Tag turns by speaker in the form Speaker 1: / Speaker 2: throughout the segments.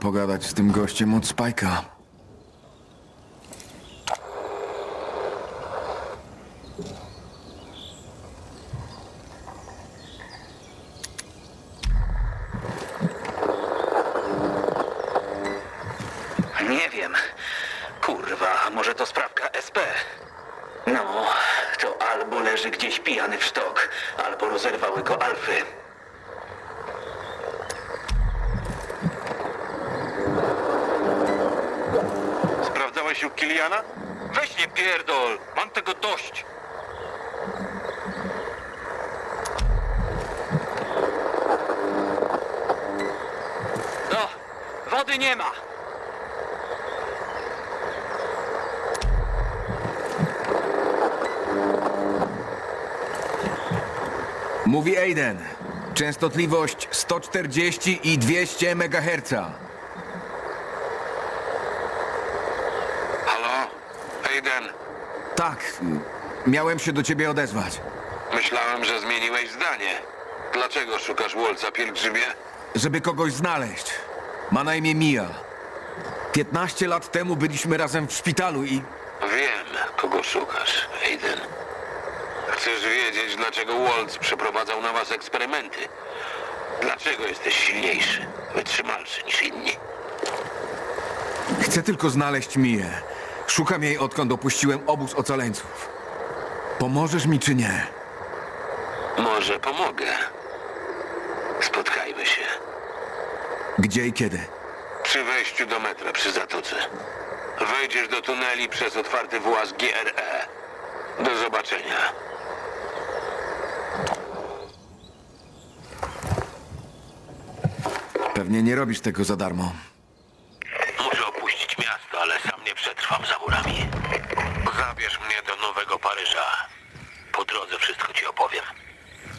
Speaker 1: pogadać z tym gościem od Spajka.
Speaker 2: Nie wiem. Kurwa, może to sprawka SP. No, to albo leży gdzieś pijany w sztok, albo rozerwały go alfy.
Speaker 3: Sprawdzałeś u Kiliana?
Speaker 2: Weź nie pierdol, mam tego dość. No, wody nie ma.
Speaker 1: Mówi Aiden. Częstotliwość 140 i 200 MHz.
Speaker 3: Halo? Aiden,
Speaker 1: Tak, miałem się do ciebie odezwać.
Speaker 3: myślałem, że zmieniłeś zdanie. Dlaczego szukasz Wolca pielgrzymie?
Speaker 1: Żeby kogoś znaleźć. Ma na imię Mia. 15 lat temu byliśmy razem w szpitalu i
Speaker 3: Wiem, kogo szukasz, Aiden. Chcesz wiedzieć, dlaczego Waltz przeprowadzał na was eksperymenty? Dlaczego jesteś silniejszy, wytrzymalszy niż inni?
Speaker 1: chcę tylko znaleźć Mię. Szukam jej odkąd opuściłem obóz ocaleńców. Pomożesz mi czy nie?
Speaker 3: Może pomogę. Spotkajmy się
Speaker 1: Gdzie i kiedy?
Speaker 3: przy wejściu do metra przy zatoce. Wejdziesz do tuneli przez otwarty właz GRE. Do zobaczenia.
Speaker 1: Pewnie nie robisz tego za darmo.
Speaker 3: Muszę opuścić miasto, ale sam nie przetrwam za murami. Zabierz mnie do Nowego Paryża. Po drodze wszystko ci opowiem.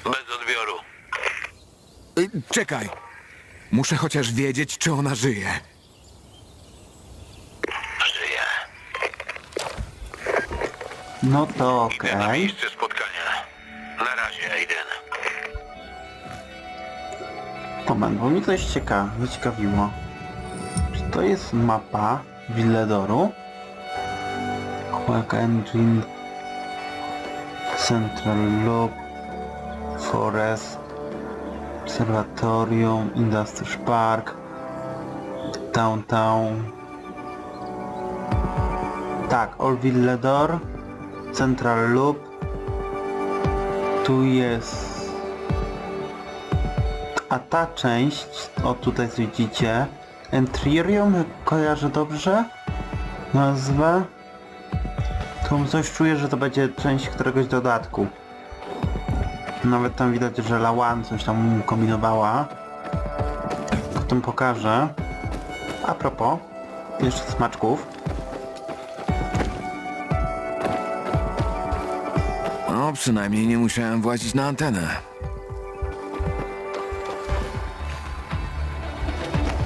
Speaker 3: Bez odbioru.
Speaker 1: Y, czekaj. Muszę chociaż wiedzieć, czy ona żyje.
Speaker 3: Żyję.
Speaker 4: No to
Speaker 3: Idę na
Speaker 4: okej.
Speaker 3: miejsce.
Speaker 4: Moment, bo mnie coś cieka zaciekawiło. Czy to jest mapa Villedoru? Quack Engine Central Loop Forest Obserwatorium Industry Park Downtown Tak, All Villedor Central Loop Tu jest a ta część, o tutaj widzicie, Entrierium, kojarzę dobrze nazwę? To coś czuję, że to będzie część któregoś dodatku. Nawet tam widać, że Lawan coś tam kombinowała. Potem pokażę. A propos, jeszcze smaczków.
Speaker 1: No, przynajmniej nie musiałem włazić na antenę.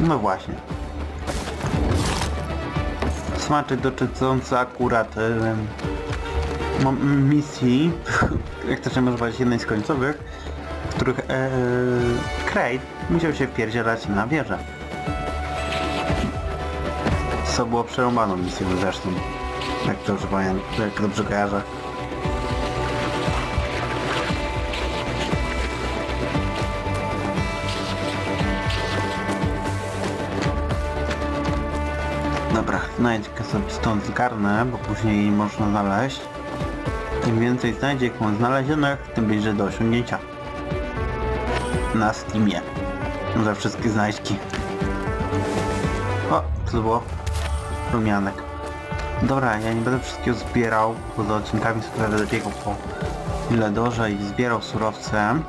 Speaker 4: No właśnie. Smaczek dotyczący akurat mo- misji, jak to się nazywać, jednej z końcowych, w których Kraid musiał się wpierdzielać na wieżę. Co było przerąbaną misją zresztą. Jak dobrze pamiętam, jak dobrze kojarzę. Znajdźkę sobie stąd zgarnę, bo później można znaleźć. Im więcej znajdziek mam znalezionych, tym bliżej do osiągnięcia. Na Steamie. Za wszystkie znajdźki. O, co było? Rumianek. Dobra, ja nie będę wszystkiego zbierał, bo za odcinkami sobie będę biegał po Iledorze i zbierał surowce.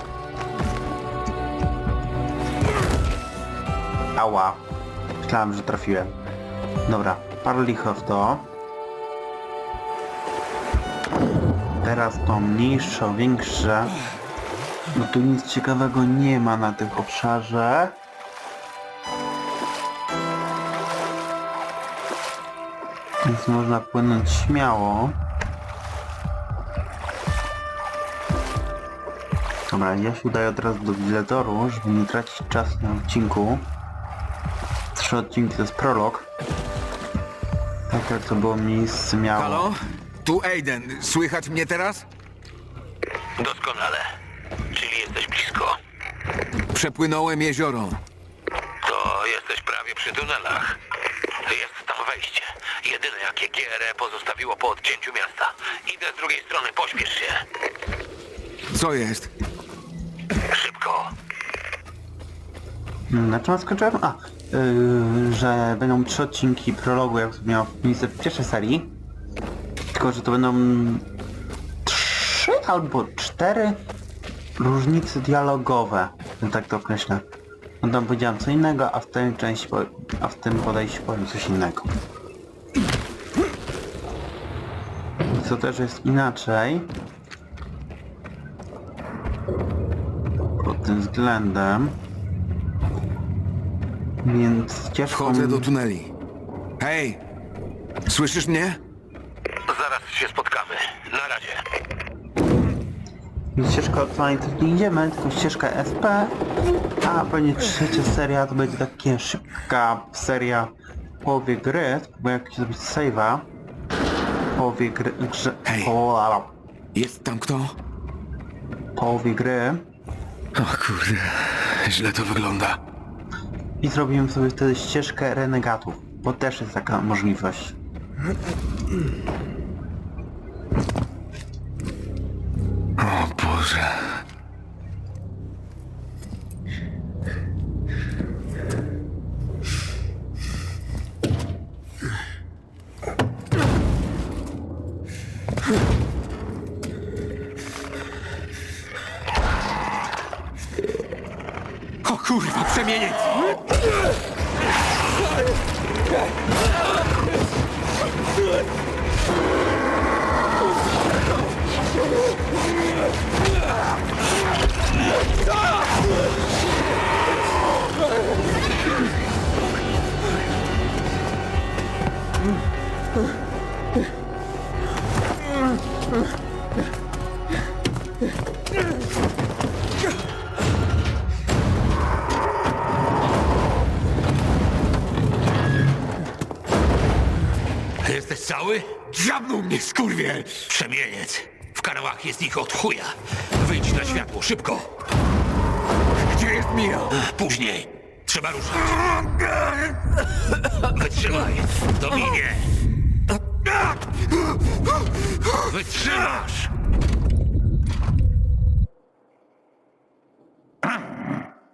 Speaker 4: Ała. Myślałem, że trafiłem. Dobra, lichów to. Teraz to mniejsze, większe. No tu nic ciekawego nie ma na tym obszarze. Więc można płynąć śmiało. Dobra, ja się udaję od razu do biletoru, żeby nie tracić czasu na odcinku. trzy odcinki to jest prolog. Tak jak to było miejsce miało.
Speaker 1: Halo? Tu Aiden. Słychać mnie teraz?
Speaker 3: Doskonale. Czyli jesteś blisko.
Speaker 1: Przepłynąłem jezioro.
Speaker 3: To jesteś prawie przy tunelach. Jest tam wejście. Jedyne jakie GRE pozostawiło po odcięciu miasta. Idę z drugiej strony, pośpiesz się.
Speaker 1: Co jest?
Speaker 3: Szybko.
Speaker 4: Na czym skończyłem? A, yy, że będą trzy odcinki prologu, jak miało miejsce w pierwszej serii. Tylko, że to będą trzy albo cztery różnice dialogowe, że tak to określę. No tam powiedziałem co innego, a w tej części, a w tym podejściu powiem coś innego. Co też jest inaczej. Pod tym względem. Więc ścieżką...
Speaker 1: Wchodzę do tuneli. Hej! Słyszysz mnie?
Speaker 3: Zaraz się spotkamy. Na razie.
Speaker 4: Ścieżka odpalania to nie idziemy, tylko ścieżka SP, a będzie trzecia seria, to będzie taka szybka seria w połowie gry, bo jak zrobić save'a w połowie gry, grze,
Speaker 1: Hej.
Speaker 4: po,
Speaker 1: Jest tam kto?
Speaker 4: połowie gry
Speaker 1: O kurde, źle to wygląda.
Speaker 4: I zrobimy sobie wtedy ścieżkę renegatów, bo też jest taka możliwość.
Speaker 1: O Boże.
Speaker 3: Cały?
Speaker 1: Dziabnął mnie, skurwiel!
Speaker 3: Przemieniec. W kanałach jest ich od chuja. Wyjdź na światło, szybko.
Speaker 1: Gdzie jest Mia?
Speaker 3: Później. Trzeba ruszać. Wytrzymaj. To minie. Wytrzymasz.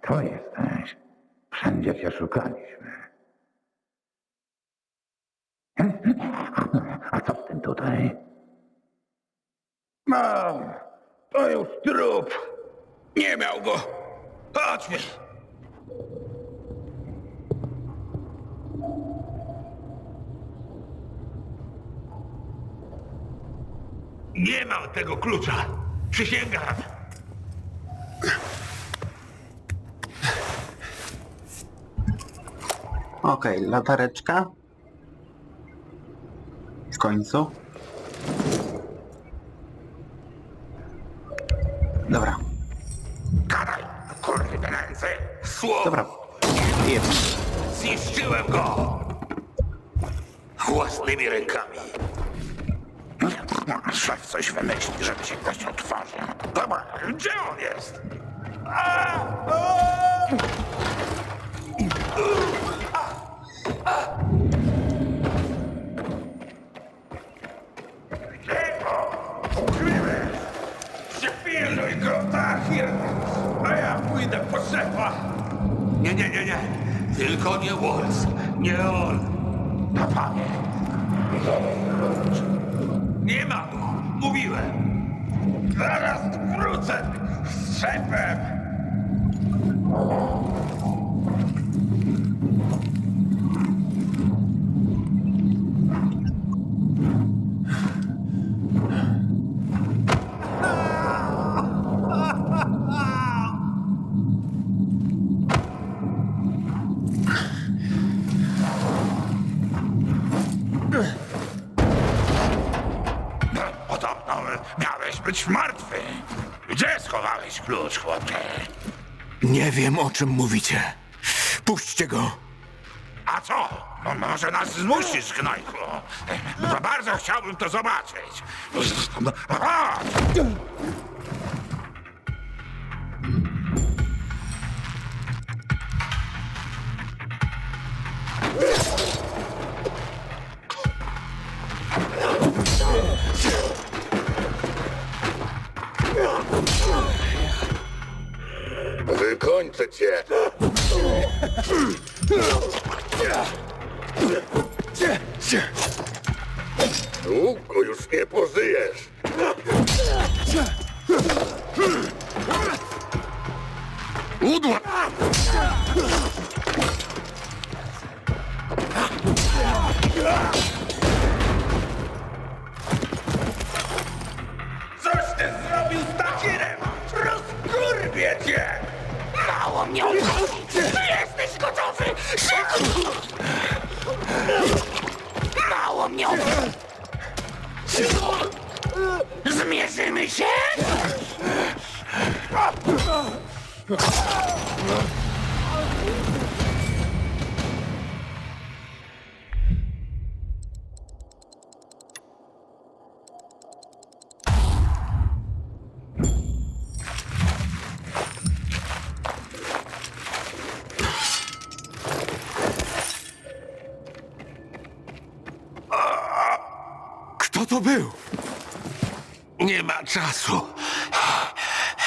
Speaker 5: To jesteś. Wszędzie cię szukaliśmy. A co z tym tutaj?
Speaker 3: Mam. To już trup. Nie miał go. Chodźmy. Nie mam tego klucza. Przysięgam.
Speaker 4: Okej, latareczka. Końcu.
Speaker 6: Pilnuj go, Tahir, a ja pójdę po szefa.
Speaker 3: Nie, nie, nie, nie. Tylko nie Walls. Nie on.
Speaker 5: Panie,
Speaker 6: Nie ma go, mówiłem. Zaraz wrócę z szefem.
Speaker 1: Nie wiem, o czym mówicie. Puśćcie go!
Speaker 5: A co? No, może nas zmusisz, gnojku. Bardzo chciałbym to zobaczyć.
Speaker 3: Wykończę cię! Długo już nie pożyjesz! Udła!
Speaker 6: Coś Mało mnie! Zmierzymy się?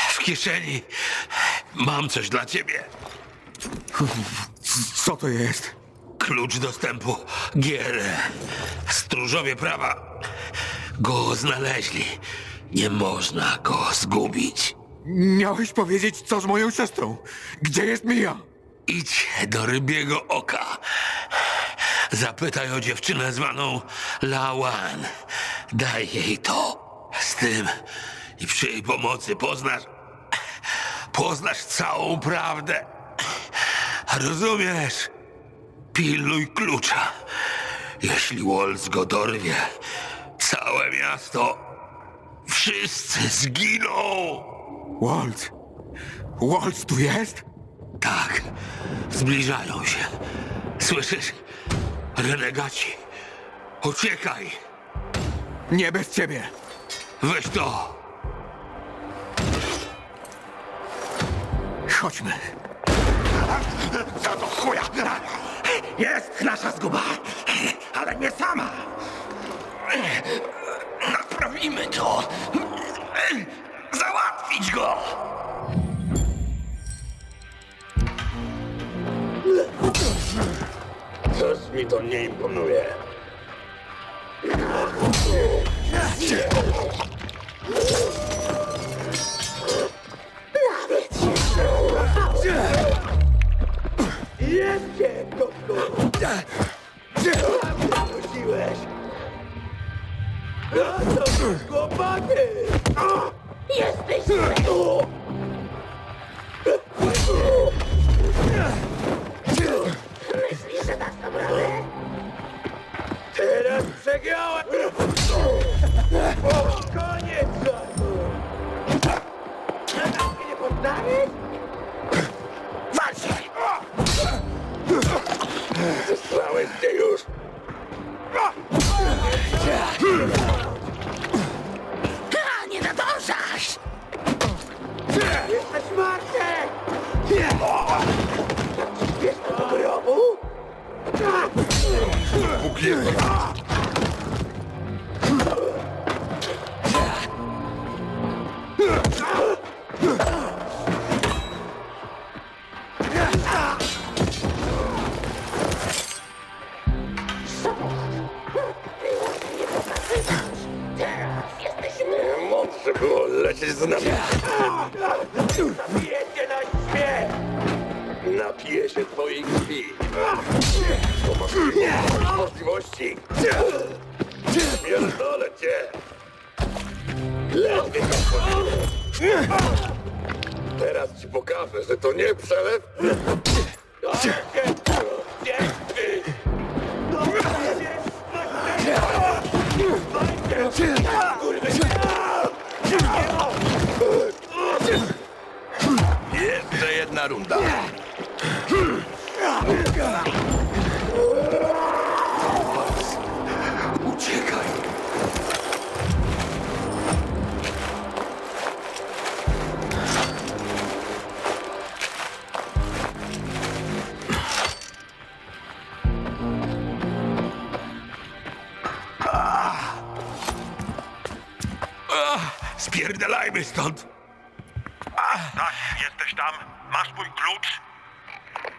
Speaker 3: W kieszeni mam coś dla ciebie.
Speaker 1: Co to jest?
Speaker 3: Klucz dostępu GL. Stróżowie prawa go znaleźli. Nie można go zgubić.
Speaker 1: Miałeś powiedzieć, co z moją siostrą. Gdzie jest Mia?
Speaker 3: Idź do rybiego oka. Zapytaj o dziewczynę zwaną Lawan. Daj jej to. Z tym i przy jej pomocy poznasz. Poznasz całą prawdę. Rozumiesz? Pilnuj klucza. Jeśli Waltz go dorwie, całe miasto, wszyscy zginą.
Speaker 1: Walt. Walt tu jest?
Speaker 3: Tak, zbliżają się. Słyszysz? Renegaci. Uciekaj!
Speaker 1: Nie bez ciebie.
Speaker 3: Weź to!
Speaker 1: Chodźmy.
Speaker 6: Co do chuja? Jest nasza zguba, ale nie sama. Naprawimy to. Załatwić go.
Speaker 3: Coś mi to nie imponuje. Zesrałeś Bóg jest... Mądrze było lecieć z nami. Się twojej krwi. Masz możliwości. Pierdolę cię. Lepiej to Teraz ci pokażę, że to nie przelew. Jeszcze jedna runda. Stąd!
Speaker 7: Tak, jesteś tam? Masz mój klucz?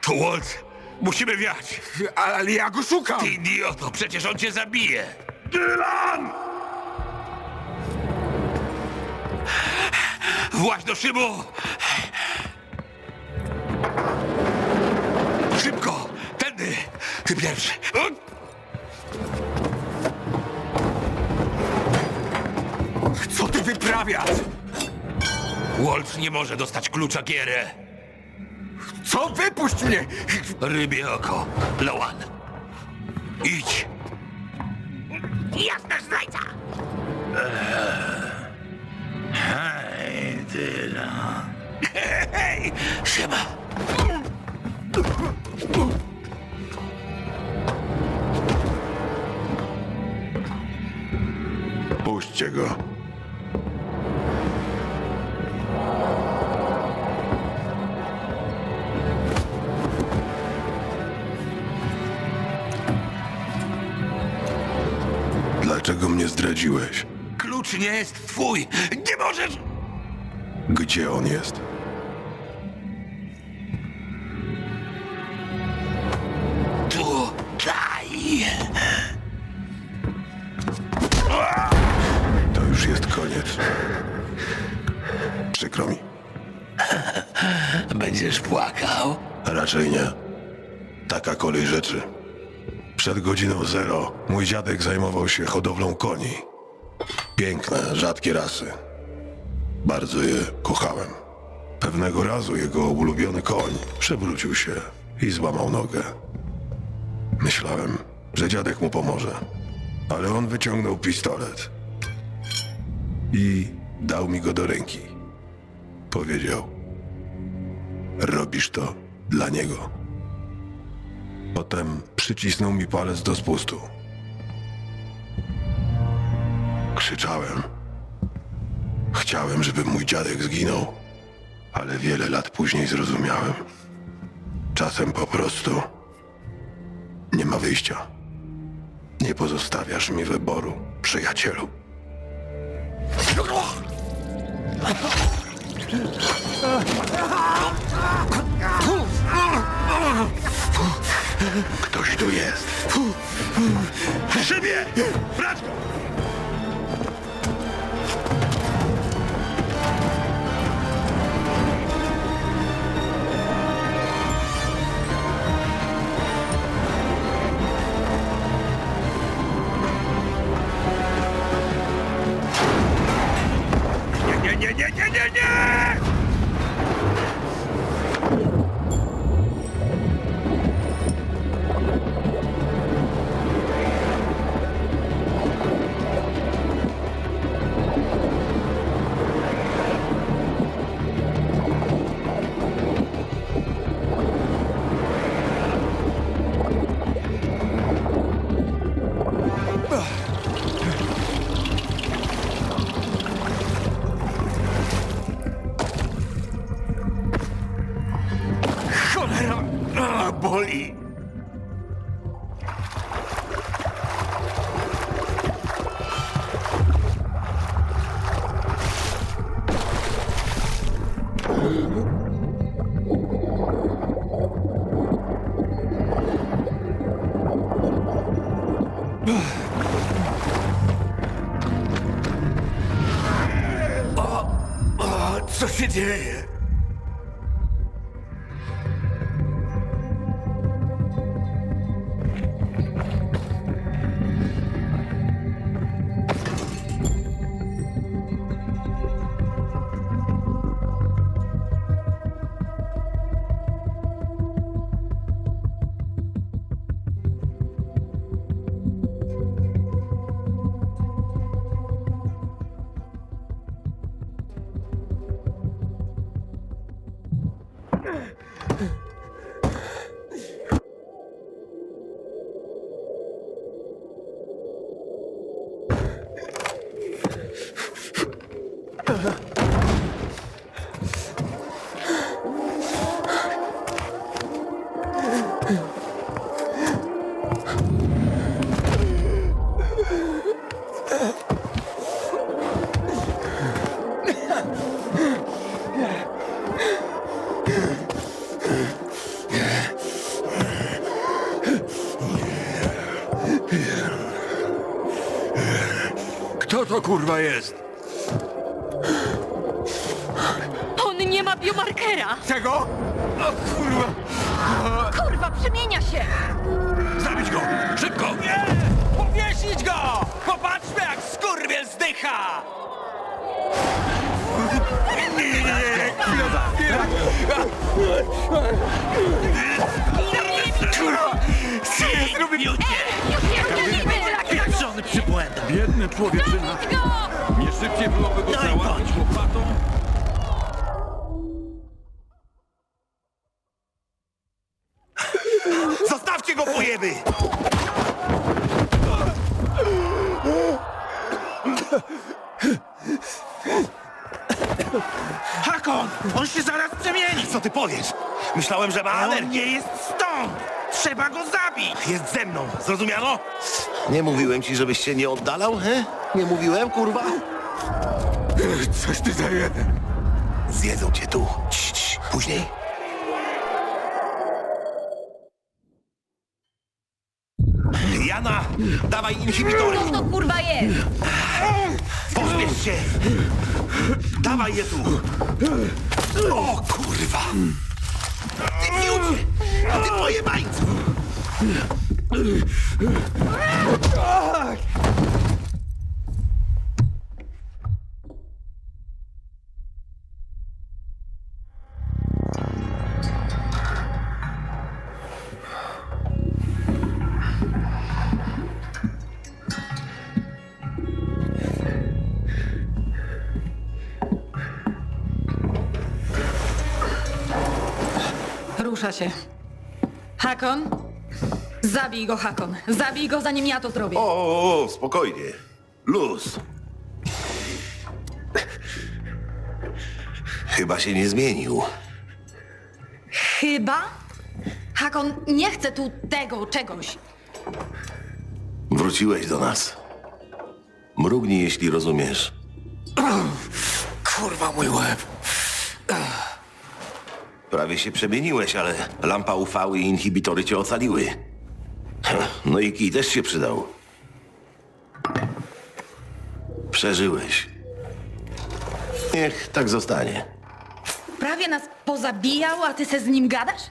Speaker 3: To Walt! Musimy wiać!
Speaker 1: Ale ja go szukam!
Speaker 3: Ty idioto, przecież on cię zabije!
Speaker 7: Dylan!
Speaker 3: Właź do szybu! Szybko! Tędy! Ty pierwszy!
Speaker 1: Co ty wyprawiasz?
Speaker 3: Walt nie może dostać klucza Gierę!
Speaker 1: Co? Wypuść mnie!
Speaker 3: Rybie oko! Loan! Idź!
Speaker 6: Jasna zdrajca!
Speaker 5: Hej, Dylan.
Speaker 3: Hej! Siema!
Speaker 7: Puśćcie go. Mnie zdradziłeś?
Speaker 3: Klucz nie jest twój! Nie możesz!
Speaker 7: Gdzie on jest?
Speaker 3: Tutaj!
Speaker 7: To już jest koniec. Przykro mi.
Speaker 3: Będziesz płakał?
Speaker 7: Raczej nie. Taka kolej rzeczy. Przed godziną zero mój dziadek zajmował się hodowlą koni. Piękne, rzadkie rasy. Bardzo je kochałem. Pewnego razu jego ulubiony koń przewrócił się i złamał nogę. Myślałem, że dziadek mu pomoże, ale on wyciągnął pistolet i dał mi go do ręki. Powiedział: Robisz to dla niego. Potem przycisnął mi palec do spustu. Krzyczałem. Chciałem, żeby mój dziadek zginął, ale wiele lat później zrozumiałem. Czasem po prostu nie ma wyjścia. Nie pozostawiasz mi wyboru, przyjacielu. Ktoś tu jest. Szybie! Brać!
Speaker 1: Co kurwa jest?
Speaker 8: On nie ma biomarkera!
Speaker 1: Czego? O kurwa!
Speaker 8: Kurwa, przemienia się!
Speaker 1: Zabić go! Szybko!
Speaker 6: Nie! Powiesić go! Popatrzmy jak skurwiel zdycha!
Speaker 8: Już nie wiem!
Speaker 6: Pieprzony przybłęda!
Speaker 1: Biedny człowieczyna!
Speaker 8: Go!
Speaker 1: Nie szybciej byłoby go
Speaker 6: Daj
Speaker 1: załatwić łopatą?
Speaker 6: Zostawcie go, pojeby! Hakon! On się zaraz przemieni! Co ty powiesz? Myślałem, że ma alergię. On nie jest stąd! Trzeba go zabić! Jest ze mną, zrozumiano?
Speaker 9: Nie mówiłem ci, żebyś się nie oddalał, he? Nie mówiłem, kurwa?
Speaker 1: Coś ty za jeden!
Speaker 9: Zjedzą cię tu. Cii, cii. Później.
Speaker 6: Jana, dawaj inhibitory!
Speaker 8: Co to kurwa jest?
Speaker 6: Pośpiesz się! Dawaj je tu! O kurwa! Ty miucie! Ty pojebańcu!
Speaker 8: Rusza się. Hakon? Zabij go, Hakon. Zabij go, zanim ja to zrobię.
Speaker 9: O, o, o, spokojnie. Luz. Chyba się nie zmienił.
Speaker 8: Chyba? Hakon nie chce tu tego czegoś.
Speaker 9: Wróciłeś do nas. Mrugnij, jeśli rozumiesz.
Speaker 1: Kurwa mój łeb!
Speaker 9: Prawie się przemieniłeś, ale lampa UV i inhibitory cię ocaliły. No i kij też się przydał. Przeżyłeś. Niech tak zostanie.
Speaker 8: Prawie nas pozabijał, a ty se z nim gadasz?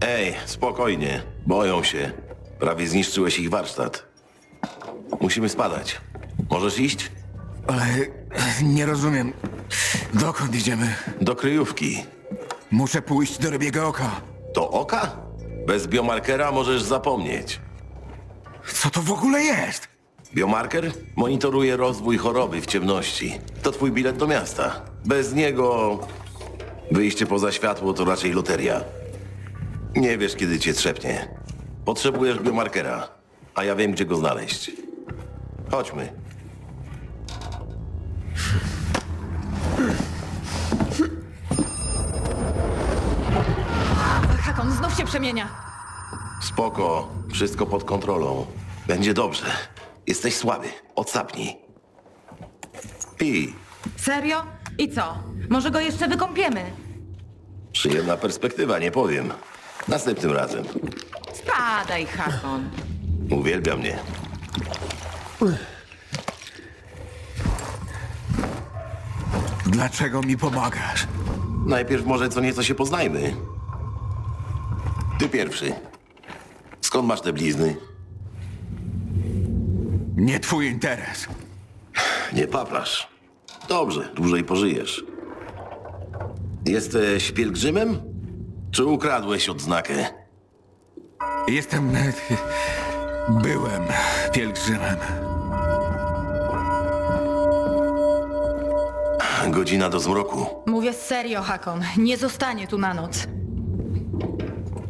Speaker 9: Ej, spokojnie. Boją się. Prawie zniszczyłeś ich warsztat. Musimy spadać. Możesz iść?
Speaker 1: Ale nie rozumiem. Dokąd idziemy?
Speaker 9: Do kryjówki.
Speaker 1: Muszę pójść do rybiego oka.
Speaker 9: Do oka? Bez biomarkera możesz zapomnieć.
Speaker 1: Co to w ogóle jest?
Speaker 9: Biomarker monitoruje rozwój choroby w ciemności. To twój bilet do miasta. Bez niego wyjście poza światło to raczej loteria. Nie wiesz, kiedy cię trzepnie. Potrzebujesz biomarkera, a ja wiem, gdzie go znaleźć. Chodźmy.
Speaker 8: Znów się przemienia.
Speaker 9: Spoko, wszystko pod kontrolą. Będzie dobrze. Jesteś słaby. Odsapnij. Pij.
Speaker 8: Serio? I co? Może go jeszcze wykąpiemy?
Speaker 9: Przyjemna perspektywa, nie powiem. Następnym razem.
Speaker 8: Spadaj, Hakon.
Speaker 9: Uwielbia mnie.
Speaker 1: Dlaczego mi pomagasz?
Speaker 9: Najpierw może co nieco się poznajmy. Ty pierwszy. Skąd masz te blizny?
Speaker 1: Nie twój interes.
Speaker 9: Nie paplasz. Dobrze, dłużej pożyjesz. Jesteś pielgrzymem? Czy ukradłeś odznakę?
Speaker 1: Jestem... Byłem pielgrzymem.
Speaker 9: Godzina do zmroku.
Speaker 8: Mówię serio, Hakon. Nie zostanie tu na noc.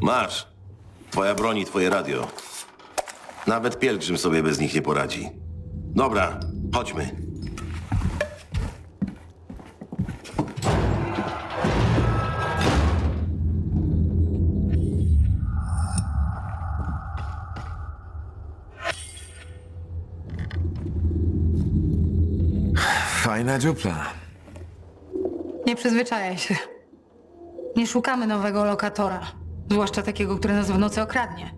Speaker 9: Masz. Twoja broń i twoje radio. Nawet pielgrzym sobie bez nich nie poradzi. Dobra, chodźmy.
Speaker 1: Fajna dziupla.
Speaker 8: Nie przyzwyczajaj się. Nie szukamy nowego lokatora. Zwłaszcza takiego, który nas w nocy okradnie.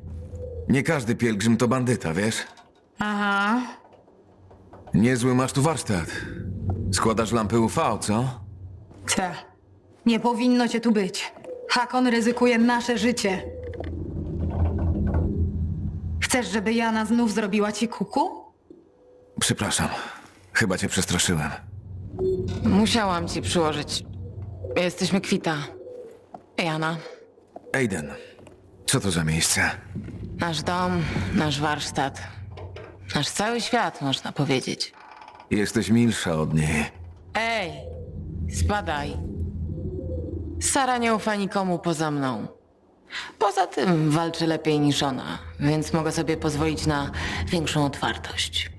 Speaker 1: Nie każdy pielgrzym to bandyta, wiesz?
Speaker 8: Aha.
Speaker 1: Niezły masz tu warsztat. Składasz lampy UV, co?
Speaker 8: Te. Nie powinno cię tu być. Hakon ryzykuje nasze życie. Chcesz, żeby Jana znów zrobiła ci kuku?
Speaker 1: Przepraszam. Chyba cię przestraszyłem.
Speaker 10: Musiałam ci przyłożyć. Jesteśmy kwita. Jana,
Speaker 1: Aiden, co to za miejsce?
Speaker 10: nasz dom, nasz warsztat. Nasz cały świat, można powiedzieć.
Speaker 1: Jesteś milsza od niej.
Speaker 10: Ej, spadaj. Sara nie ufa nikomu poza mną. Poza tym walczy lepiej niż ona, więc mogę sobie pozwolić na większą otwartość.